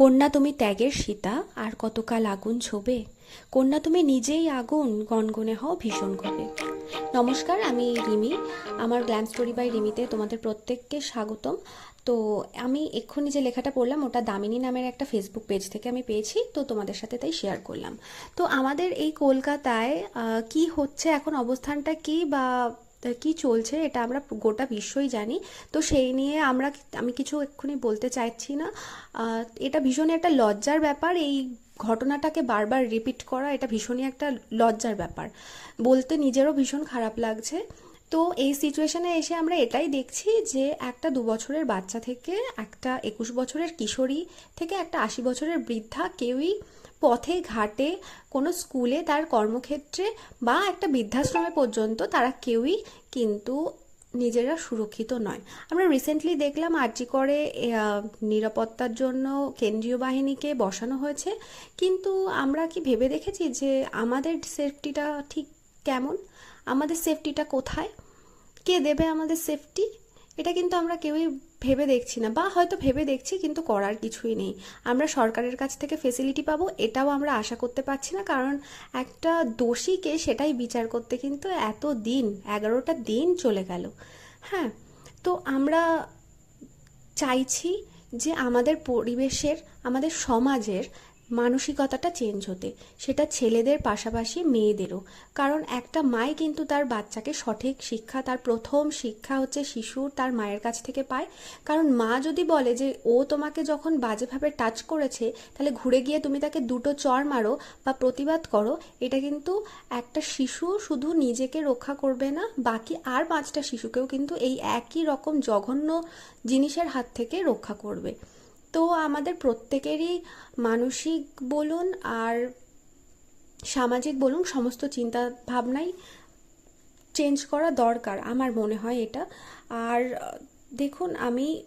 কন্যা তুমি ত্যাগের সীতা, আর কতকাল আগুন ছোবে? কন্যা তুমি নিজেই আগুন গনগনে হও ভীষণ কবে নমস্কার, আমি রিমি। আমার গ্ল্যাম স্টোরি বাই রিমিতে তোমাদের প্রত্যেককে স্বাগতম। তো আমি এক্ষুনি যে লেখাটা পড়লাম, ওটা দামিনী নামের একটা ফেসবুক পেজ থেকে আমি পেয়েছি, তো তোমাদের সাথে তাই শেয়ার করলাম। তো আমাদের এই কলকাতায় কি হচ্ছে, এখন অবস্থানটা কি, বা কি চলছে এটা আমরা গোটা বিশ্বই জানি। তো সেই নিয়ে আমরা আমি কিছু এক্ষুনি বলতে চাইছি না। এটা ভীষণই একটা লজ্জার ব্যাপার। এই ঘটনাটাকে বারবার রিপিট করা এটা ভীষণই একটা লজ্জার ব্যাপার। বলতে নিজেরও ভীষণ খারাপ লাগছে। তো এই সিচুয়েশনে এসে আমরা এটাই দেখছি যে একটা দু বছরের বাচ্চা থেকে একটা একুশ বছরের কিশোরী থেকে একটা আশি বছরের বৃদ্ধা কেউই পথে, ঘাটে, কোনো স্কুলে তার কর্মক্ষেত্রে বা একটা বৃদ্ধাশ্রমে পর্যন্ত তারা কেউই কিন্তু নিজেরা সুরক্ষিত নয়। আমরা রিসেন্টলি দেখলাম আরজি করে নিরাপত্তার জন্য কেন্দ্রীয় বাহিনীকে বসানো হয়েছে। কিন্তু আমরা কি ভেবে দেখেছি যে আমাদের সেফটিটা ঠিক কেমন? আমাদের সেফটিটা কোথায়? কে দেবে আমাদের সেফটি এটা কিন্তু আমরা কেউই ভেবে দেখছি না, বা হয়তো ভেবে দেখছি কিন্তু করার কিছুই নেই। আমরা সরকারের কাছ থেকে ফেসিলিটি পাবো, এটাও আমরা আশা করতে পারছি না, কারণ একটা দোষীকে সেটাই বিচার করতে কিন্তু এত দিন, এগারোটা দিন চলে গেল। হ্যাঁ তো আমরা চাইছি যে আমাদের পরিবেশের, আমাদের সমাজের মানসিকতাটা চেঞ্জ হতে। সেটা ছেলেদের পাশাপাশি মেয়েদেরও। কারণ একটা মাই কিন্তু তার বাচ্চাকে সঠিক শিক্ষা, তার প্রথম শিক্ষা হচ্ছে শিশুর তার মায়ের কাছ থেকে পায়। কারণ মা যদি বলে যে, ও তোমাকে যখন বাজেভাবে টাচ করেছে, তাহলে ঘুরে গিয়ে তুমি তাকে দুটো চর মারো বা প্রতিবাদ করো, এটা কিন্তু একটা শিশু শুধু নিজেকে রক্ষা করবে না, বাকি আর পাঁচটা শিশুকেও কিন্তু এই একই রকম জঘন্য জিনিসের হাত থেকে রক্ষা করবে। তো আমাদের প্রত্যেকেরই মানসিক বলুন আর সামাজিক বলুন সমস্ত চিন্তা ভাবনাই চেঞ্জ করা দরকার, আমার মনে হয় এটা। আর দেখুন, আমি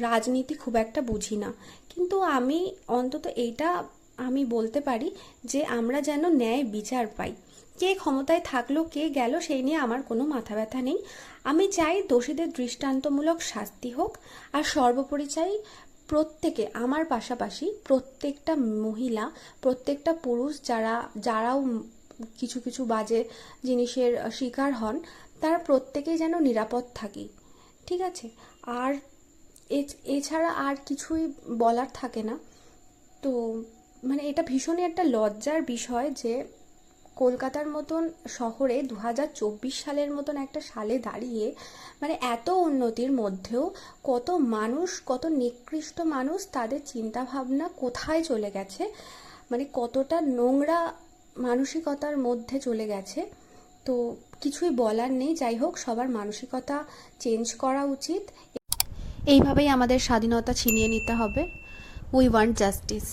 রাজনীতি খুব একটা বুঝি না। কিন্তু আমি অন্তত এইটা আমি বলতে পারি যে আমরা যেন ন্যায় বিচার পাই। কে ক্ষমতায় থাকল, কে গেল, সেই নিয়ে আমার কোনো মাথা ব্যথা নেই। আমি চাই দোষীদের দৃষ্টান্তমূলক শাস্তি হোক, আর সর্বোপরি চাই প্রত্যেকে, আমার পাশাপাশি প্রত্যেকটা মহিলা, প্রত্যেকটা পুরুষ যারা, যারাও কিছু কিছু বাজে জিনিসের শিকার হন, তারা প্রত্যেকেই যেন নিরাপদ থাকি। ঠিক আছে? আর এছাড়া আর কিছুই বলার থাকে না। তো মানে এটা ভীষণই একটা লজ্জার বিষয় যে কলকাতার মতন শহরে দু হাজার চব্বিশ সালের মতন একটা সালে দাঁড়িয়ে মানে এত উন্নতির মধ্যেও কত মানুষ, কত নিকৃষ্ট মানুষ তাদের চিন্তা ভাবনা কোথায় চলে গেছে? মানে কতটা নোংরা মানসিকতার মধ্যে চলে গেছে? তো কিছুই বলার নেই। যাই হোক, সবার মানসিকতা চেঞ্জ করা উচিত। এইভাবেই আমাদের স্বাধীনতা ছিনিয়ে নিতে হবে। We want justice